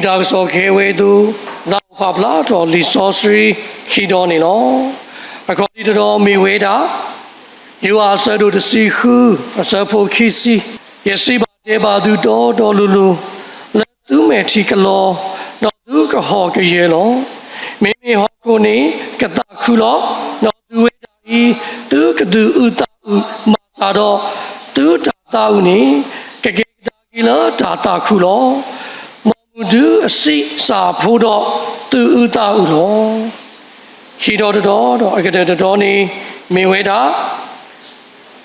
နီဒါဆောခဲဝဲသူနောက်ဖပလာတော်လီဆောစရီခီတော်နေလောအခုဒီတော်မီဝဲတာ you are said to see who as a for kisi yes si ba de ba du do do lu lu le tu me thi ka lo no du ka ho ka ye lo me me ho ko ni ka ta khu lo no du we da i tu ka du u ta u ma sa do tu ta ta u ni ka ke da ki lo ta ta khu lo mo mu du a si sa pho do tu u ta u lo ခီတော်တော်တော်အကတဲ့တော်နေမေဝဲတာ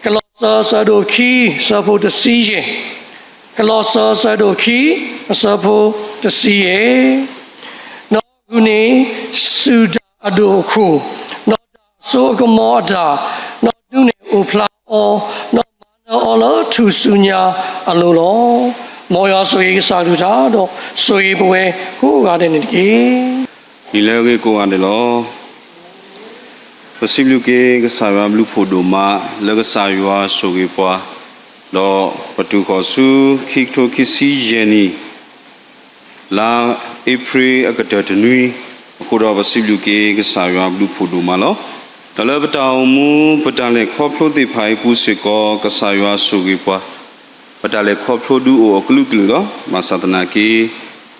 ကလောဆာဆာဒိုခီဆာဖို့တစီယေကလောဆာဆာဒိုခီဆာဖို့တစီယေနော်ဂုနေဆူဒါအဒိုခုနော်ဆိုကမောဒါနော်ဒုနေအိုဖလာအောနော်မနောအောလသူဆုညာအလိုလော မောရဆိုရေးစာလူတာတော့ဆိုရေးပွဲဟိုကတဲ့နေတကေဒီလေကေကိုအန်တယ်လောပစီဘလူကေကဆာဝဘလူဖိုဒိုမာလကဆာယွာဆိုကေပွားတော့ပတူခေါ်စုခိကတိုခိစီယနီလာဧပြီအကတတနွီအခုတော့ပစီဘလူကေကဆာယွာဘလူဖိုဒိုမာလောတလပတောင်မူပတလေခေါဖလို့တိဖိုင်ပူစေကောကဆာယွာဆိုကေပွား ပတလေခေါဖလို့ဒူအိုကလုကလူတော့မသဒနာကေ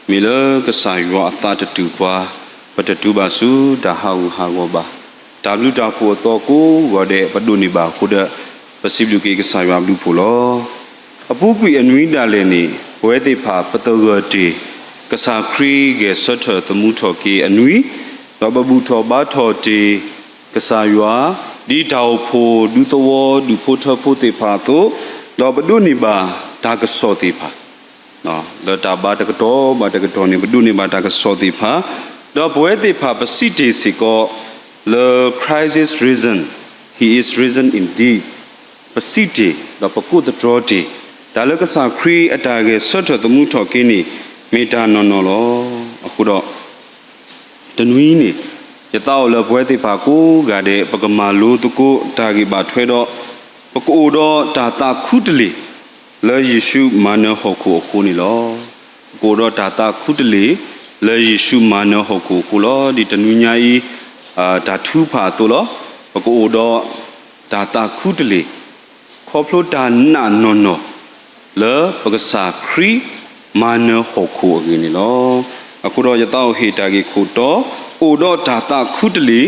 မီလကဆာယွာအသတတူပွားပတတူပါစုဒါဟာဝဟာဝဘာဒါဘလူတာကိုတော့ကိုဝတဲ့ပဒုန်ဘာခုဒပစီဘလူကေကဆာယဘလူဖိုလောအပူကွေအနွိတာလည်းနေဝဲတိဖာပတောဂတီကဆာခရီကဆတ်ထတမှုထော်ကေအနွိဘဘဘူးထော်ဘာထော်တီကဆာယွာဒီတောက်ဖိုဒုတဝဒုဖိုထဖိုတိဖာတော့ တော့ပဒုန်ဘာဒါကစောတိဖာနော်လတာဘာတကတော်ဘာတကတော်နေဘဒုနေဘာတကစောတိဖာတော့ဘွဲတိဖာပစိတေစီကို the crisis reason he is risen indeed ပစိတေတော့ပကုတတော်တေဒါလကစားခရီအတာကဆွတ်တော်သမှုထော်ကင်းနေမေတာနော်နော်လောအခုတော့တနွီးနေရတောက်လဘွဲတိဖာကိုကတဲ့ပကမာလိုတကိုတာဂီဘာထွဲတော့ ပကိုတော့တာတာခုတလီလေယေရှုမာနဟောခုအခုနီလောကိုတော့တာတာခုတလေလေယေရှုမာနဟောခုခုလောဒီတနွညာဤအာဒါထူဖာတိုလောကိုတော့တာတာခုတလေခေါဖလိုတာနာနော်နော်လေပကစာခရီမာနဟောခုအကင်းနီလောအခုတော့ရတော့ဟေတာကြီးခုတော့အိုတော့ဒါတာခုတလေ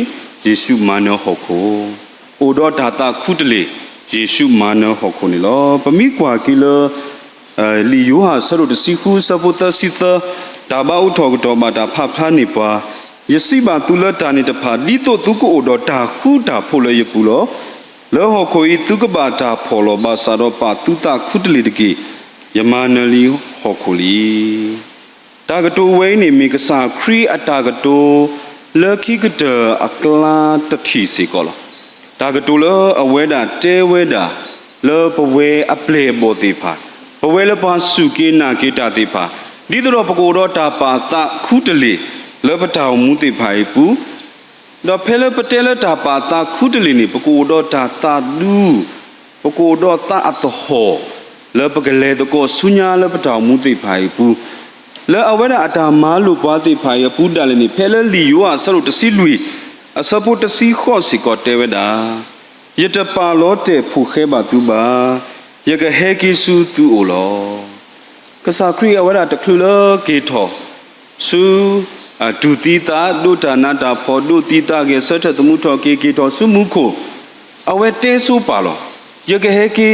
ယေရှုမာနဟောခုအိုတော့ဒါတာခုတလေ ယေရှုမာနဟောခုနီလောပမိကွာကီလအဲလီယိုဟာဆရုတစီခုစပုတစီတဒါဘာဥထောကတော့ဘာတာဖဖာနေပွာယစီဘာသူလတာနေတဖာဒီတော့သူကိုတော့တာခုတာဖို့လရပူလောလောဟောခိုဤသူကဘာတာဖော်လောဘာစာတော့ပါသူတာခုတလီတကီယမနလီဟောခိုလီတာကတိုဝဲနေမိကစာခရီအတာကတိုလခိကတအကလာတတိစီကောလော တာကတူလအဝဲတာတဲဝဲတာလောပဝဲအပလေဘောတိဖာပဝဲလပါစုကေနာကေတာတိဖာဒီတော့ပကိုတော့တာပါတခုတလေလောပတောင်မူတိဖာပူတော့ဖဲလပတဲလတာပါတခုတလေနေပကိုတော့တာတာဒူပကိုတော့တာအတဟောလောပကလေတကိုဆုညာလောပတောင်မူတိဖာပူလောအဝဲတာအတာမားလို့ပွားတိဖာရပူတလည်းနေဖဲလလီယောဆရုတစီလူ အစပုတစီခောစီကောတဲဝဒါယတပါလောတေဖုခဲပါသူပါယကဟဲကိစုသူအိုလောကစားခရီအဝရတခလူလကေထောစုအဒုတိတာဒုတာနာတာဖောဒုတိတာကေဆတ်တမှုထောကေကေထောစုမှုခိုအဝဲတဲစုပါလောယကဟဲကိ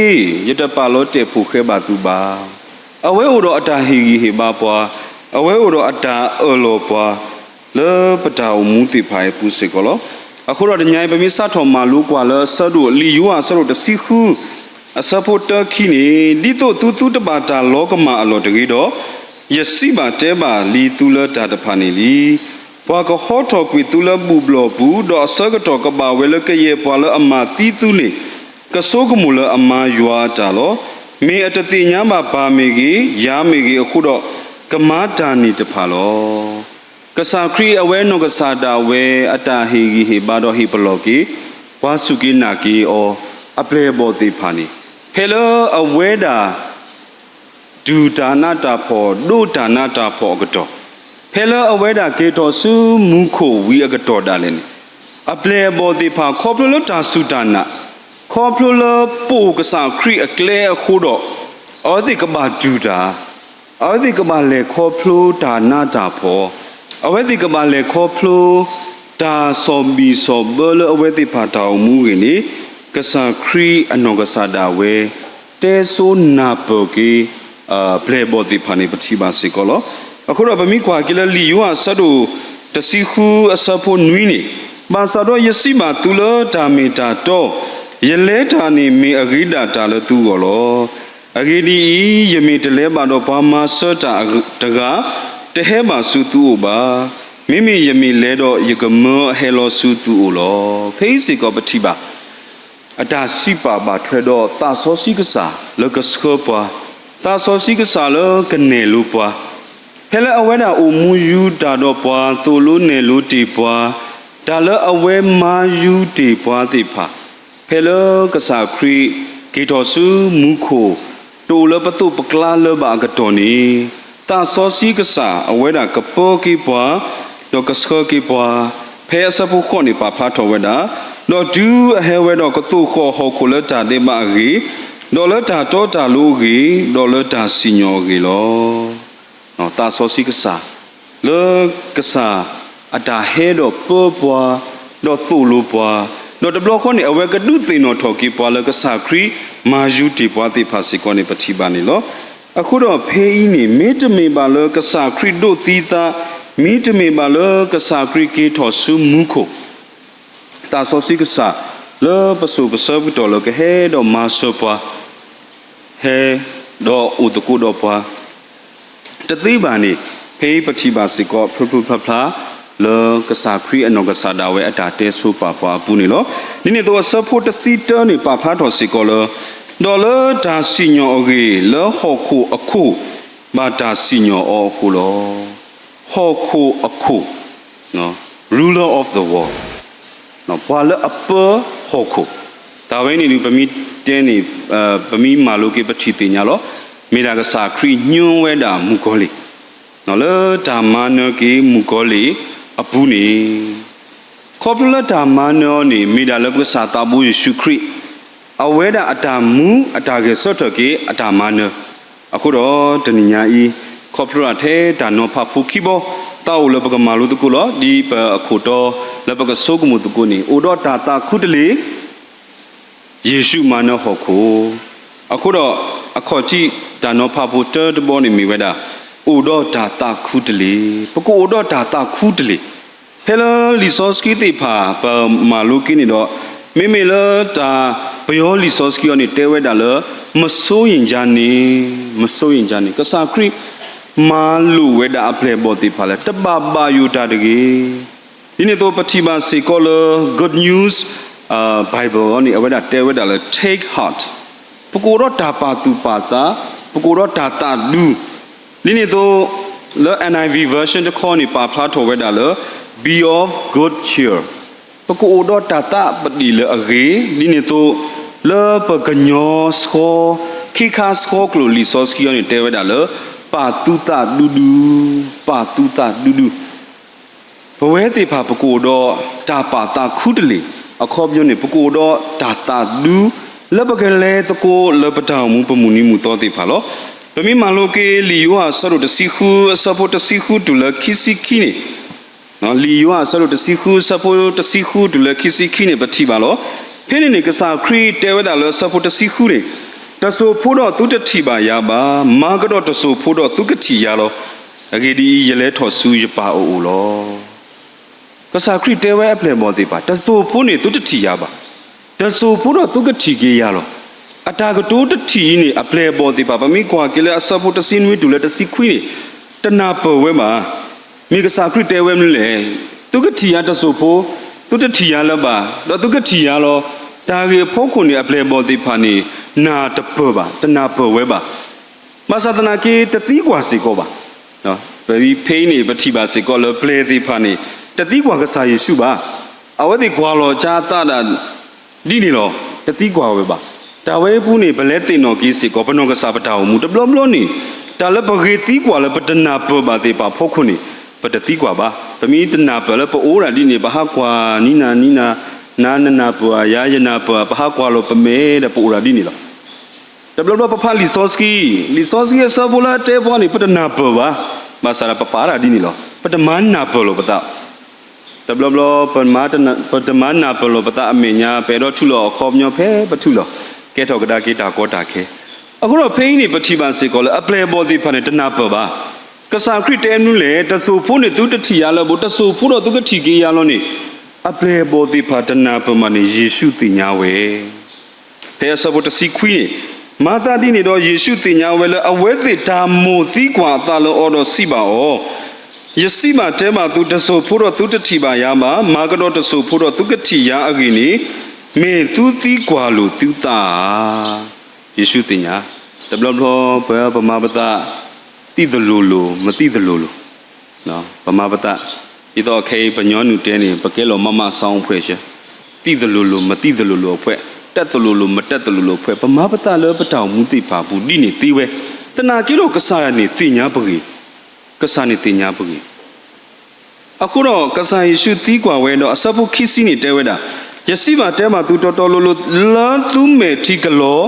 ယတပါလောတေဖုခဲပါသူပါအဝဲအိုတော့အတာဟီဟေပါပွားအဝဲအိုတော့အတာအော်လောပွား le pata mu ti phai pu se ko lo အခုတော့ညိုင်ပမိစထောမှာလူကွာလဆဒုလီယူအဆရတစီခုအစပိုတခိနေဒီတော့တူတူတပါတာလောကမှာအလောတကြီးတော့ယစီပါတဲပါလီတူလတာတဖာနေလီဘွာကဟောထောကွေတူလဘူဘလဘူးတော့ဆကတော့ကပါဝဲလကရဲ့ဘွာလအမတီသူနေကဆိုးကမူလအမယွာတာလောမေအတတိညာမှာပါမေကြီးရာမေကြီးအခုတော့ကမာတာနေတဖာလော ကဆာခရီအဝဲနောကဆာတာဝဲအတာဟီဂီဟေဘာဒိုဟီပလောကီဝါစုကိနာကီအောအပလေဘောတိဖာနီဟဲလိုအဝဲတာဒူဒါနာတာဖောဒိုဒါနာတာဖောကတော်ဖဲလအဝဲတာကေတော်စုမူခိုဝီအကတော်တာလည်းအပလေဘောတိဖာခေါပလလတာစုဒါနာခေါပလလပိုကစားခရီအကလေခုတော့အော်ဒီကဘာဒူဒါအော်ဒီကဘာလေခေါပလိုဒါနာတာဖော အဝဲဒီကဘာလေခေါပလိုဒါဆောဘီဆောဘလအဝဲတိဖာတောင်မူကြီးနေကစားခရီအနောကစားတာဝဲတဲဆိုနာပိုကီအာပလေဘောတိဖာနေပတိပါစေကောလောအခုတော့ဗမီကွာကီလလီယွာဆဒိုတစီခုအစဖို့နွီးနေဘာသာတော့ယစီမာတူလတာမီတာတော့ယလဲတာနေမီအဂိတာတာလသူကောလောအဂိဒီယမီတလဲပါတော့ဘာမာဆတာတက တဟဲပါစုသူပါမိမိယမီလဲတော့ယကမောဟဲလောစုသူလောဖေးစီကောပတိပါအတာစီပါပါထွဲတော့တာဆောစီကစားလကစခပွားတာဆောစီကစားလကနေလူပွားဟဲလအဝဲတာအိုမူယူတာတော့ပွားသိုလိုနေလိုတီပွားဒါလအဝဲမာယူတီပွားတိဖာဖဲလကစားခရီဂေတော်စုမူခိုတိုလပတုပကလာလဘာကတော်နီ တာဆောစီကစားအဝဲတာကပိုကီပွားတော့ကစခကီပွားဖဲစပုခွန်နီပါဖာတော်ဝဲတာတော့ဒူအဟဲဝဲတော့ကတုခောဟောခုလတာဒေမာဂီဒေါ်လတာတော့တာလူဂီဒေါ်လတာစီညောဂီလောနော်တာဆောစီကစားလေကစားအတာဟဲတော့ပေါ်ပွားတော့သူ့လူပွားတော့တဘလခွန်နေအဝဲကဒုသိနော်ထော်ကီပွားလကစားခရီမာယူတီပွားတိဖာစီကောနေပတိပါနေလော အခုတော့ဖေးအင်းနေမေတ္တမေပါလကစားခရီတို့သီတာမေတ္တမေပါလကစားခရီကေထော်ဆုမူခို ta so si ka sa le pa su pa sa bu to lo ke he do ma so pa he do u tu ku do pa တသိပါနေဖေးပတိပါစီကောဖဖဖဖလာလောကစားခရီအနောကစားတာဝဲအတာတဲဆူပါပွားပူနေလောနိနေတော့ဆဖို့တစီတနေပါဖာတော်စီကောလော ဒေါ်လာဒါစီညောအဂေလောဟောခုအခုဘာဒါစီညောအခုလောဟောခုအခုနော် ruler of the world နော်ပွာလအပဟောခုဒါဝဲနေလူပမီတဲနေအပမီမာလိုကေပတိတင်ညာလောမေဒါကစာခရီညွန်းဝဲတာမူကောလီနော်လေဒါမနောကေမူကောလီအပူနေခေါပလတာမနောနေမေဒါလပကစာတာဘူယေရှုခရစ် အဝဲတာအတာမူအတာကေဆော့တကေအတာမနောအခုတော့တဏညာဤခေါပလထဲဒါနောဖဖူခိဘောတောက်လပကမာလူတကူလောဒီပအခုတော့လပကဆိုကမှုတကူနေအိုတော့တာတာခုတလေယေရှုမနောဟောကိုအခုတော့အခေါ်ကြည့်ဒါနောဖဖို့တတဘောနေမိဝဲတာအိုတော့ဒါတာခုတလေပကိုအိုတော့ဒါတာခုတလေဟဲလလီဆော့စကီတေဖာပမာလူကိနေတော့ မိမိလာတာဘယောလီဆော့စကီယောနေတဲဝဲတာလမစိုးရင်ကြနေမစိုးရင်ကြနေကစားခရစ်မာလူဝဲတာအပလေဘောတိဖာလဲတပပါယူတာတကေဒီနေ့တော့ပတိပါစေကောလ good news uh bible နေအဝဲတာတဲဝဲတာလဲ take heart ပကိုတော့တာပါသူပါတာပကိုတော့တာတာလူဒီနေ့တော့လဲ NIV version တခေါ်နေပါဖလားထော်ဝဲတာလဲ be of good cheer ပကိုတော့တာတာပဒီလဲအရေဒီနေ့တော့လဲပကညောစခေါ်ခိခါစခေါ်ကလိုလီဆော့စကီယောနေတဲဝဲတာလဲပါတူတာဒူဒူပါတူတာဒူဒူဘဝဲတေဖာပကိုတော့တာပါတာခုတလေအခေါ်ပြုံးနေပကိုတော့တာတာဒူလဘကလေးတကိုလဘတောင်မူပမူနီမူတော့တေဖာလောပမိမလိုကေလီယွာဆရုတစီခုဆဖို့တစီခုတူလခိစီခိနေ နော်လီယွာဆရုတစီခုဆဖို့တစီခုတူလခိစီခိနေပတိပါလောဖိနေနေကစားခရီတဲဝဒါလောဆဖို့တစီခုနေတဆူဖို့တော့သူတတိပါရပါမာကတော့တဆူဖို့တော့သူကတိရလောအဂေဒီရလဲထော်ဆူရပါအိုလောကစားခရီတဲဝဲအပလေမောတိပါတဆူဖို့နေသူတတိရပါတဆူဖို့တော့သူကတိကေရလောအတာကတိုးတတိနေအပလေပေါ်တိပါဗမိကွာကလေအစဖို့တစင်းဝီတူလေတစီခွီတနာပဝဲမှာ မိကစားခရီတဲဝဲမလဲသူကတိရတဆူဖို့သူတတိရလပါတော့သူကတိရလောတာကေဖို့ခုနေအပလေပေါ်တိဖာနေနာတပပါတနာပဝဲပါမသဒနာကေတတိကွာစီကောပါနော်ဘယ်ပြီးဖိနေပတိပါစီကောလပလေတိဖာနေတတိကွာကစားယေရှုပါအဝတိကွာလောချာတာတာဒီနေလောတတိကွာဝဲပါတာဝဲပူးနေဘလဲတင်တော်ကြီးစီကောဘနောကစားပတာမူတဘလဘလနေတာလပဂေတီကွာလပတနာပဘာတေပါဖို့ခုနေ ပတတိကွာပါပမီတနာပလပအိုရာဒီနေဘာကွာနီနာနီနာနာနနာပွာယာယနာပွာဘာကွာလောပမေတဲ့ပအိုရာဒီနေလောတဘလဘပဖာလီဆော့စကီလီဆော့စကီဆာဘူလာတေပွားနေပတနာပဘာမဆာရာပပါရာဒီနေလောပတမန်နာပလောပတာတဘလဘလပမတ်နပတမနာပလောပတာအမေညာပေတော့ထုလောခေါ်မျောဖဲပထုလောကဲထောက်ကဒါကေတာကောတာခဲအခုတော့ဖိင်းနေပတိပန်စေကောလအပလေဘောဒီဖာနေတနာပပါ ကစားခရစ်တဲနုလေတဆူဖို့နေသူတထီရလောဘတဆူဖို့တော့သူကထီကေရလောနေအပလေဘောဒီဖာတနာပမနေယေရှုတင်ညာဝဲဖဲဆဘတစီခွီမာတာဒီနေတော့ယေရှုတင်ညာဝဲလအဝဲသေးတာမိုသီကွာတာလောအော်တော့စီပါဩယစီမတဲမှာသူတဆိုဖို့တော့သူတတိပါရမှာမာကတော့တဆိုဖို့တော့သူကတိရအကိနေမေသူတီကွာလို့သူတာယေရှုတင်ညာတဘလဘလဘယ်ပမာပတာ တိတလူလူမတိတလူလူနော်ပမာပတာဒီတော့ခေပညောနုတဲနေပကဲလောမမဆောင်းဖွဲ့ရှင်တိတလူလူမတိတလူလူအဖွဲ့တက်တလူလူမတက်တလူလူအဖွဲ့ပမာပတာလောပတောင်မူတိပါဘူးဒီနေသေးဝဲတနာကြီးတော့ကဆာရနေသိညာပကြီးကဆာနေတင်ညာပုဂိအခုတော့ကဆာယေရှုတီးကွာဝဲတော့အစပုခိစီနေတဲဝဲတာယစီပါတဲမှာသူတော်တော်လို့လို့လာသူမေထီကလော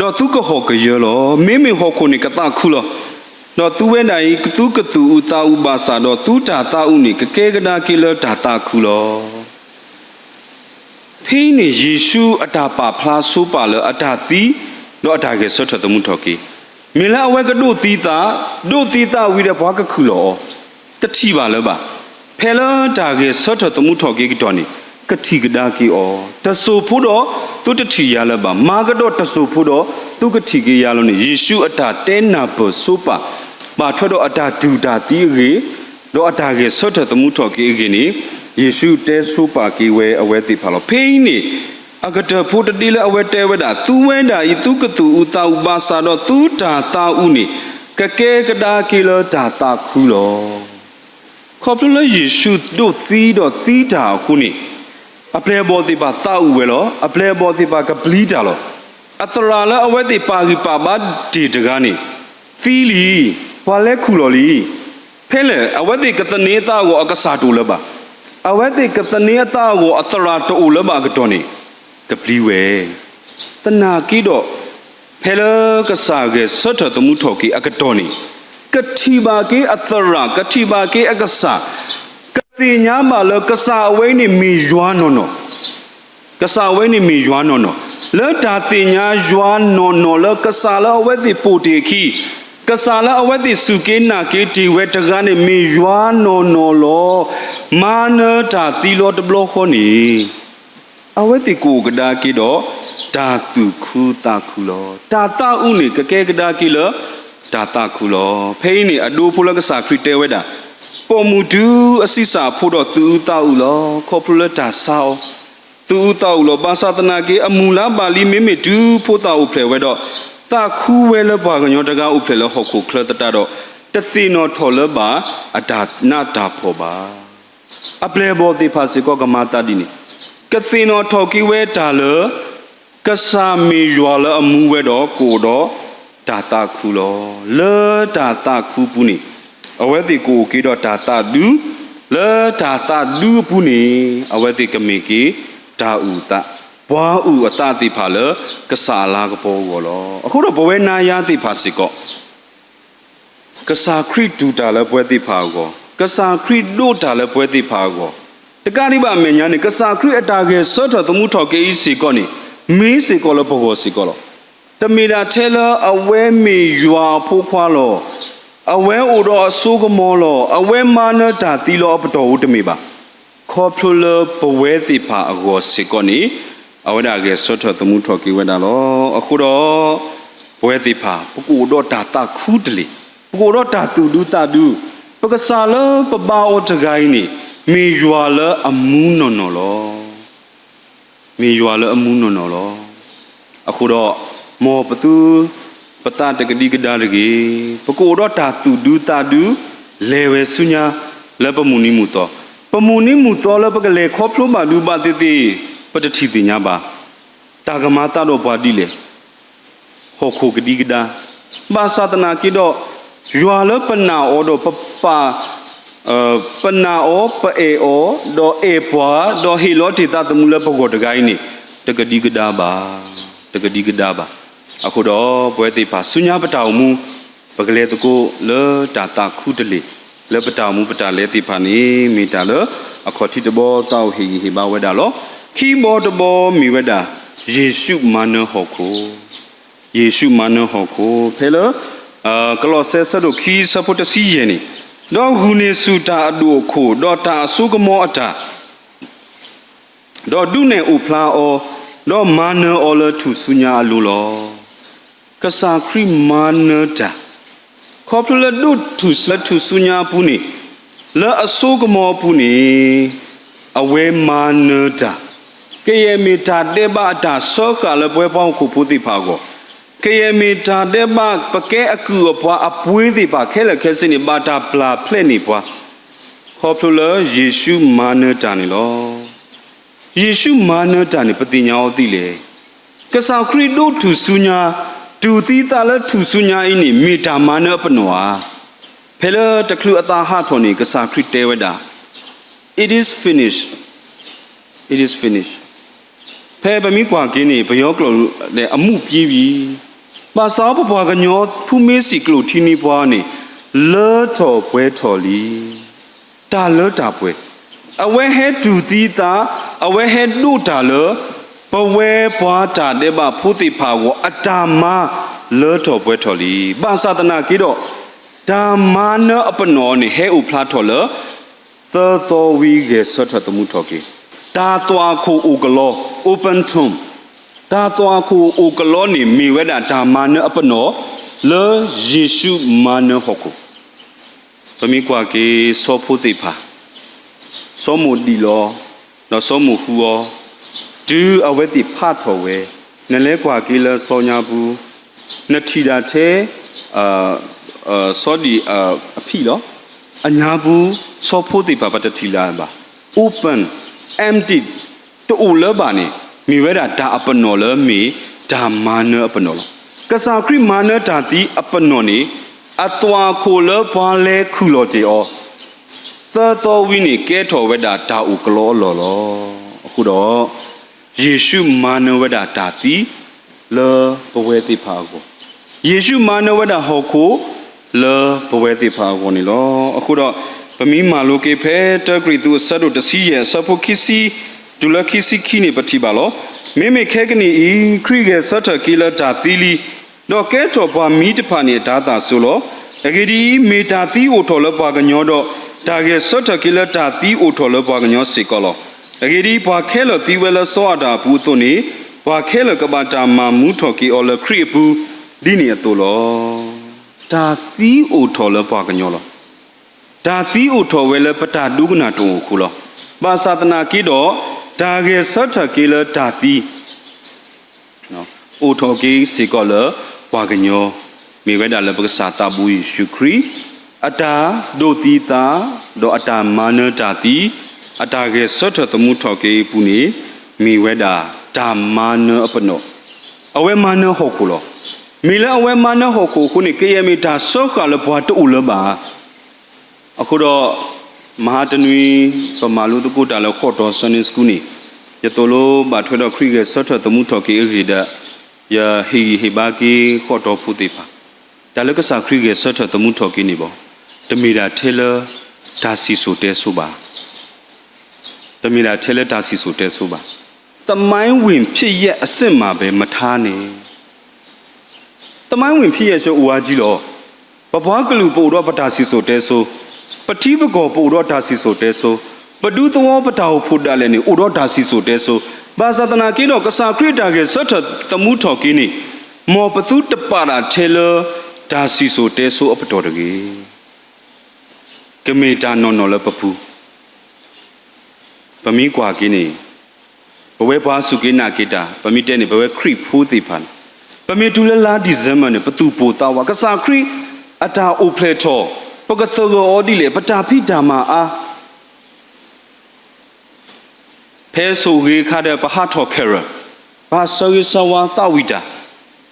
တော့သူကဟောကရလောမေမေဟောခုနေကတခုလော တော့သူဝဲနိုင်သူကတူဥတာဥပါစာတော့သူတာတာဥနေကကဲကနာကေလတာတာခုလောဖိနေယေရှုအတာပါဖလားဆိုးပါလအတာသီတော့အတာကေဆွတ်ထတမှုထော်ကေမင်လာအဝဲကတို့သီတာတို့သီတာဝိရဘွားကခုလောတတိပါလောပါဖဲလာတာကေဆော့ထတမှုထော်ကေကတော့နေ ကတိကဒါကီအောတဆူဖို့တော့သူတတိရလပါမာကတော့တဆူဖို့တော့သူကတိကေရလို့နေယေရှုအတာတဲနာပဆိုပါပါထွက်တော့အတာဒူတာတီးကေတော့အတာကေဆော့ထတမှုထော်ကေကေနေယေရှုတဲဆိုပါကေဝဲအဝဲတိဖာလို့ဖိနေအကတဖို့တတိလအဝဲတဲဝဲတာသူဝဲတာဤသူကတူဥတာဥပါစာတော့သူတာတာဥနေကကဲကဒါကီလတာတာခုလောခေါပလလယေရှုတို့သီးတော့သီးတာခုနေ အပလေဘောတိပါတာဥဝဲလောအပလေဘောတိပါကပလီတာလောအတရာလအဝဲတိပါကီပါပါဒီတကားနေသီးလီဘာလဲခုလောလီဖဲလေအဝဲတိကတနေတာကိုအကစားတူလပါအဝဲတိကတနေတာကိုအတရာတူလပါကတော့နေကပလီဝဲတနာကီတော့ဖဲလကစားကဆွတ်တော်တမှုထော်ကီအကတော်နီကတိပါကေအသရကတိပါကေအကစား ကတိညာမလကစားဝဲနေမီယွာနော်နော်ကစားဝဲနေမီယွာနော်နော်လောတာတင်ညာယွာနော်နော်လကစားလအဝဲတိပိုတေခီကစားလအဝဲတိစုကေနာကေတီဝဲတကားနေမီယွာနော်နော်လောမာနတာတီလောတဘလခေါနီအဝဲတိကိုကဒါကီတော့ဓာတုခုတာခုလောတာတာဥနေကကဲကဒါကီလောဓာတာခုလောဖိနေအဒိုဖုလကစာခရတဲဝဲတာ ပေါ်မူဒူအစိစာဖို့တော့သူတာဥလောခေါပလတာဆောသူတာဥလောဘာသာတနာကေအမူလာပါဠိမိမိဒူဖို့တာဥဖလေဝဲတော့တာခူဝဲလဘာကညောတကာဥဖလေလဟောခုခလတတတော့တသိနောထော်လဘာအဒါနာတာဖောပါအပလေဘောတိဖာစီကောကမာတာဒီနီကသင်တော်ထော်ကီဝဲတာလကဆာမီရွာလအမှုဝဲတော့ကိုတော့ဒါတာခုလောလေဒါတာခုပူနေ အဝဲတိကိုကီတော့ဒါတာဒူလေဒါတာဒူပူနေအဝဲတိကမေကီဒါဥတာဘွာဥအတတိဖာလကဆာလာကပေါ်ကောလောအခုတော့ဘဝဲနာယာတိဖာစစ်ကောကဆာခရစ်ဒူတာလည်းပွဲတိဖာကောကဆာခရစ်ဒိုတာလည်းပွဲတိဖာကောတကားနိဗ္ဗာန်မညာနေကစားခရစ်အတာကေစောထသမှုထော်ကေဤစီကောနေမင်းစီကောလဘောကောစီကောလတမီတာထဲလအဝဲမီယွာဖိုးခွာလော အဝဲအိုတော်အဆိုးကမောလောအဝဲမာနတာတီလောအပတော်ဦးတမီပါခေါ်ဖလဘဝဲတိဖာအကောစီကောနေအဝဒကေစောထသမှုထော်ကေဝဲတာလောအခုတော့ဘဝဲတိဖာပကူတော့တာတာခူးတလီပကူတော့တာတူဒူတာဒူပကစားလပပအောတဂိုင်းနေမေယွာလအမှုနော်နော်လောမေယွာလအမှုနော်နော်လောအခုတော့မောပတူ ပတတကတိကဒါရကေပကိုတော့တာတူဒူတာဒူလေဝဲဆုညာလပမူနိမှုတော့ပမူနိမှုတော့လပကလေခေါဖလို့ပါဒူပါတိတိပတတိတိညာပါတာကမာတာတော့ပါတိလေဟောခုကတိကဒါဘာသာတနာကိတော့ရွာလပနာအောတော့ပပ呃ပနာအောပအေအောတော့အေပွားတော့ဟီလောတိတသမူလပကောတကိုင်းနေတကတိကဒါပါတကတိကဒါပါ အခုတော့ဘွဲတိပါဆုညာပတောင်မူပကလေတကိုလေတာတာခုတလေလေပတောင်မူပတာလေတိဖာနေမိတာလေအခေါ်တိတဘောတောက်ဟီဟီဘဝဒါလောခီဘောတဘောမိဝဒါယေရှုမနဟောကိုယေရှုမနဟောကိုဖဲလအာကလောဆဲဆဒိုခီစပုတစီယနီတော့ဂုနေစုတာအဒုခိုတော့တာအစုကမောအတာတော့ဒုနေဥဖလာအောတော့မာနအောလထုဆုညာအလိုလော ကစာခရီမာနတာခေါပလဒုထုစလထုဆုညာပူနေလာအစုကမောပူနေအဝဲမာနတာကေယမီတာတေဘတာဆောခလပွဲပေါင်းခုပူတိဖာကိုကေယမီတာတဲ့ဘပကဲအကူအပွားအပွေးဒီပါခဲလခဲစနေဘာတာပလာဖလက်နေပွားခေါ်ဖလယေရှုမာနတာနေလောယေရှုမာနတာနေပတိညာောတိလေကစားခရစ်တို့သူဆုညာ ဒူတိတာလသူဆုညာအင်းနေမေတာမာနပနဝါဖဲလတကလူအသာဟာထော်နေကစားခရစ်တဲဝဒါ it is finished it is finished ဖဲပမိကွာကင်းနေဘယောကလောနဲ့အမှုပြေးပြီပါစာပပွားကညောဖူမေးစီကလိုထီနီပွားနေလောတော်ပွဲတော်လီတာလောတာပွဲအဝဲဟဲတူတီတာအဝဲဟဲဒုတာလော ပဝဲပွားတာတဲ့ဘဖူတိဖာကိုအတာမလောတော်ပွဲတော်လီပါစာတနာကိတော့ဓမ္မနအပနောနေဟဲဥဖလာတော်လောသောသောဝီကေဆတ်တမှုတော်ကေတာတွာခုအိုကလော open tomb တာတွာခုအိုကလောနေမိဝဲတာဓမ္မနအပနောလေယေရှုမာနဟခုပမိကွာကေစောဖို့တိဖာစောမူဒီလော နော်စောမူဟူော ဒူအဝဲတိဖတ်တော်ဝဲနလဲကွာကေလစောညာဘူးနထီတာတဲ့အာအာစောဒီအာအဖီလောအညာဘူးစောဖို့တိဖာပတ်တထီလာပါ open empty တူလဘာနေမိဝဲတာဒါအပနော်လမီဒါမာနအပနော်လကစားခရမာနတာတိအပနော်နေအတွာခိုလပွားလဲခုလောတေဩသတော်ဝိနေကဲထော်ဝဲတာဒါဥကလောလောလောအခုတော့ ယေရှုမာနဝဲတာတာတိလောဘဝဲတိဖာကိုယေရှုမာနဝဲတာဟောကိုလောဘဝဲတိဖာကိုနေလောအခုတော့ပမီမာလိုကေဖဲတဂရီသူဆတ်တို့တစီရဲ့ဆဖို့ခီစီဒူလခီစီခီနေပတိပါလောမေမေခဲကနီဤခရိကေဆတ်တကီလာတာသီလီတော့ကဲတော်ပွားမီတဖာနေဒါတာဆိုလောအဂီဒီမေတာသီအိုထော်လပွားကညောတော့တာကေဆတ်တကီလာတာသီအိုထော်လပွားကညောစေကောလော အဂီဒီပွားခဲလသီဝဲလစောအတာဘူးသွနေပွားခဲလကဘာတာမာမူထော်ကီအော်လခရိဘူးဒီနေအတူလောတာသီအိုထော်လပွားကညောလောဒါသီဥထော်ဝဲလပတာဒုကနာတုံခုလောပါသဒနာကိတော့ဒါကေသတ်ထကေလဒါသီနော်ဥထော်ကေစေကောလဝါကညောမိဝဲဒါလပကစာတာဘူးယေရှုခရီအတာဒိုသီတာဒေါအတာမာနတာတိ အတာကေသတ်ထတမှုထော်ကေပူနေမိဝဲဒါဒါမာနအပနောအဝဲမာနဟောကုလောမိလအဝဲမာနဟောကုခုနေကေယမီတာဆောခါလဘွားတူလဘာအခုတော့မဟာတနွေပမာလူတကုတာလောက်ခေါ်တော်ဆန်နစ်စကူနီယတလိုဘာထွေတော့ခရိကဆော့ထတမှုထော်ကေရီဒယဟီဟီဘာကီခေါ်တော်ဖူတိပါဒါလကစားခရိကဆော့ထတမှုထော်ကေနေပေါ့တမီတာထေလာဒါစီဆိုတဲဆိုပါ တမီတာထေလာဒါစီဆိုတဲဆိုပါတမိုင်းဝင်ဖြစ်ရဲ့အစ်စ်မှာပဲမထားနဲ့တမိုင်းဝင်ဖြစ်ရဲ့ဆိုဦးဝါကြီးတော့ဘဘွားကလူပို့တော့ပတာစီဆိုတဲဆိုပတိပကောပို့တော့ဒါစီဆိုတဲဆိုပဒုသဝပတာဟုဖုဒ္ဒလည်းနေဥတော့ဒါစီဆိုတဲဆိုဘာသဒနာကိတော့ကစားခရစ်တာကေဆွတ်တမှုထော်ကိနေမောပတုတပါတာထေလဒါစီဆိုတဲဆိုအပတော်တကေကမေတာနော်နော်လပပူ ပမိကွာကိနေဘဝဲပွားစုကိနာကိတာပမိတဲနေဘဝဲခရစ်ဖိုးတိဖန်ပမေတူလလာဒီဇမ်မန်နေပတူပိုတာဝကစားခရစ်အတာအိုဖလေတော်ပကသောဂောဒီလေပတာဖိဓမ္မာအာဖဲဆိုရေခတဲ့ပဟထောခဲရဘာဆောရဆဝါသဝိတာ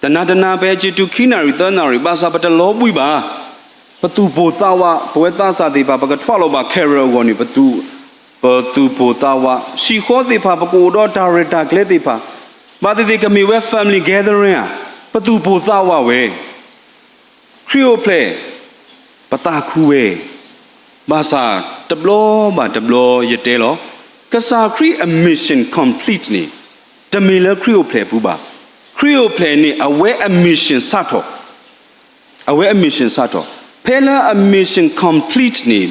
တနာတနာပဲจิตุခိနာရီသနာရီဘာသာပတလောပွိပါပတူပိုသာဝဘဝသစာတိပါပကထွာလောပါခဲရောကိုနိပတူ ပတူပိုသာဝရှိခေါ်တိပါပကိုတော့ဒါရတာကလေးတိပါဘာတိကမီဝဲ family gathering อ่ะပတူပိုသာဝဝဲခရီယိုပလေပတာခူဝဲဘာသာတဘလောဘာတဘလောရတဲလောကစားခရီအမစ်ရှင် complete နေတမီလခရီယိုပလေပူပါခရီယိုပလေနေအဝဲအမစ်ရှင်စတော့ away mission sato pela a mission complete ni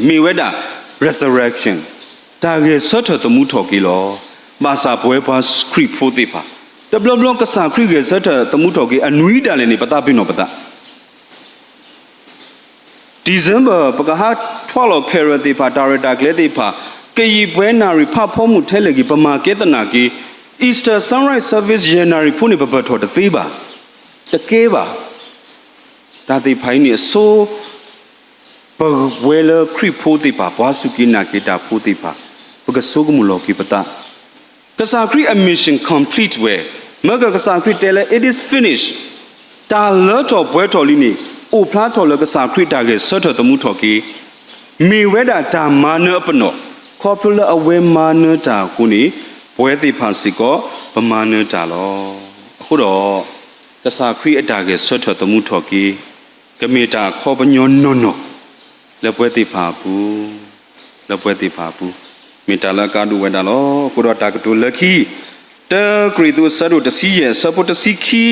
mi weda resurrection ta ge sato to mu tho ki lo ma sa bwe pa script pho ti pa de blom blom ka sa script ge sato to mu tho ki anui da le ni pata pin no pata december ပကဟာထွာလောခဲရတိပါဒါရတာကလေးတိပါကေယီပွဲနာရီဖဖောမှုထဲလေကီပမာကေတနာကီ Easter Sunrise Service January ဖုန်ဘဘထော်တသေးပါတကဲပါဒါတိဖိုင်းနေဆိုပဝဲလခရိဖိုတိပါဘွားစုကိနာကေတာဖိုတိပါ ပကဆုကမူလောကိပတာကစားခရိအမစ်ရှင် complete ဝဲမကကစားခရိတဲလေ it is finished တာလောတော်ဘွဲတော်လိနေအိုဖလားတော်လကစားခရိတာကေဆော့တော်တမှုတော်ကီမေဝဲတာတာမာနအပနောခေါပလအဝဲမာနတာခုနေဘွဲတိဖန်စီကောပမာနတာလောအခုတော့ကစားခရိအတာကေဆော့တော်တမှုတော်ကီကမေတာခေါ်ပညောနောနောလက်ပွဲတိဖာဘူးလက်ပွဲတိဖာဘူး မေတာလကာဒူဝဲတာလောကိုတော့တာကတူလက်ခီတဂရီတူဆရုတစီရဲ့ဆပုတစီခီ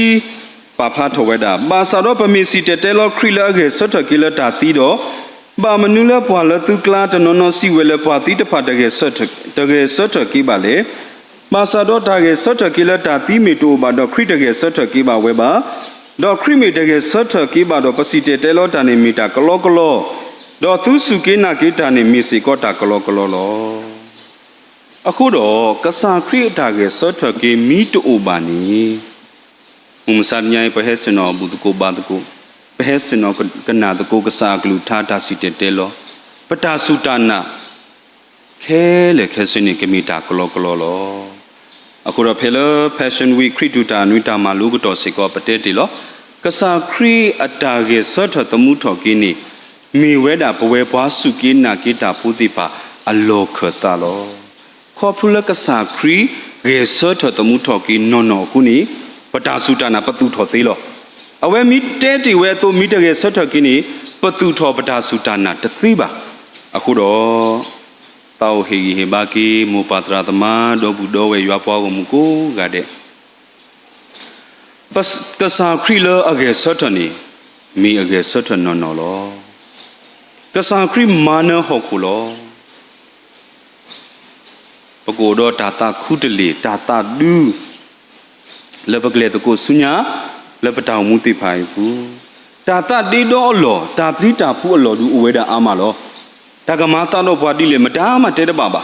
ပါဖာထဝဲတာပါစာတော့ပမေစီတဲတဲလောခရီလာကေဆတ်တကီလတာတီတော့ဘာမနူလပွာလသူကလာတနောနောစီဝဲလပွာတီတဖာတကယ်ဆတ်တကယ်ဆတ်တကီပါလေပါစာတော့တာကေဆတ်တကီလတာတီမီတိုဘာတော့ခရီတကယ်ဆတ်တကီပါဝဲပါဒေါ်ခရီမီတကယ်ဆတ်ထကိပါတော့ပစီတေတဲလောတာနေမီတာကလောကလောဒေါ်သူစုကိနာကိတာနေမီစီကောတာကလောကလောလော အခုတော့ကစားခရီတာကယ်ဆတ်ထကိမီတိုဘာနီဥမစညိုင်ပဟဲစနောဘူးတကိုဘာတကိုပဟဲစနောကနာတကိုကစားကလူထားတာစီတေတဲလောပတာစုတာနာခဲလေခဲစနေကမီတာကလောကလောလောအခုတော့ဖေလ fashion week ခရစ်တူတာနွိတာမှာလူကတော့စေကောပတဲတီလောကစားခရီအတာကေဆွတ်ထတမှုထော်ကင်းနီမိဝဲတာပဝဲပွားစုကင်းနာကိတာပူတိပါအလောခတာလော ခေါ်ဖူလကစားခရီရေဆွတ်ထတမှုထော်ကင်းနော်နော်ခုနီပတာစုတာနာပတူထော်သေးလောအဝဲမီတဲတီဝဲသို့မီတကေဆွတ်ထကင်းနီပတူထော်ပတာစုတာနာတသိပါအခုတော့တောက်ဟေဂီဟေဘာကီမူပါတရာသမဒေါဘူးဒေါဝဲရွာပွားကိုမူကိုကတဲ့ပစကစားခရီလအဂေဆတ်တနီမီအဂေဆတ်တနော်နော်လောကစားခရီမာနဟောကူလော ပကိုတော့တာတာခုတလေတာတာဒူလပကလေတကိုဆုညာလပတောင်မူတိဖိုင်ဘူးတာတာတေတော့လောတာပတိတာဖူအလောဒူအဝဲတာအာမလောတကမာတလို့ဘွားတိလေမတားမတဲတပါပါ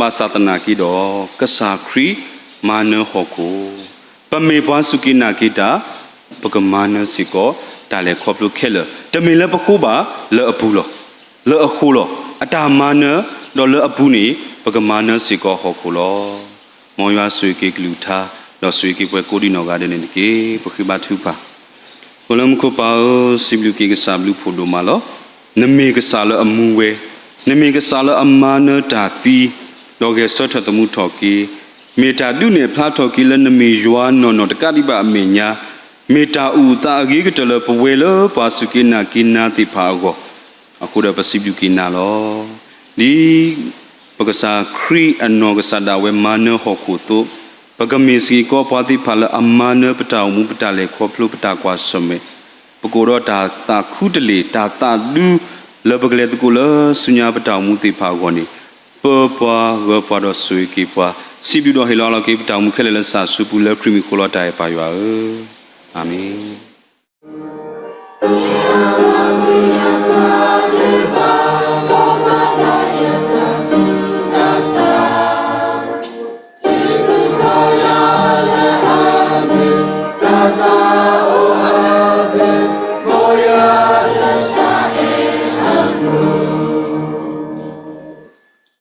မသတနာကီတော့ကစားခရီမာနဟောကိုပမေဘွားစုကိနာကိတာပကမာနစီကိုတာလေခေါပလုခဲလတမင်လပခုပါလောအပူလောလောအခုလောအတာမာနတော့လောအပူနေ ပကမာနစီကိုဟောကိုလောမောင်ရွာဆွေကေကလူသာတော့ဆွေကေပွဲကိုဒီနောကတဲ့နေကေပခိဘသူပါကိုလမ်ကိုပါစီဘလူကေကဆာဘလူဖိုဒိုမာလောနမေကစားလအမှုဝဲနမေကစားလအမာနတာသီလောကေဆော့ထတမှုထော်ကီမေတာတုနေဖလားထော်ကီလနမေယွာနော်နော်တကတိပအမေညာမေတာဥတာအဂိကတလပဝဲလပါစုကိနာကိနာတိဖာကိုအခုတော့ပစီပြုကိနာလောဒီ ပက္ကစာခရီအနောကဆဒဝေမာနဟောကုတုပကမေစီကောပဝတိဖလအမနပတောမူပတလေခောပလုပတကွာဆွမေပကိုရောတာတာခုတလေတာတာလူလပကလေတကုလဆုညာပတောမူတိဖာကောနိပပဝဝပဒဆွေကိပဝစီဘီဒဟေလာလကိပတောမူခဲလလဆာစုပူလခရီမီခောလတာပါယောအာမင် Alleluia, alleluia.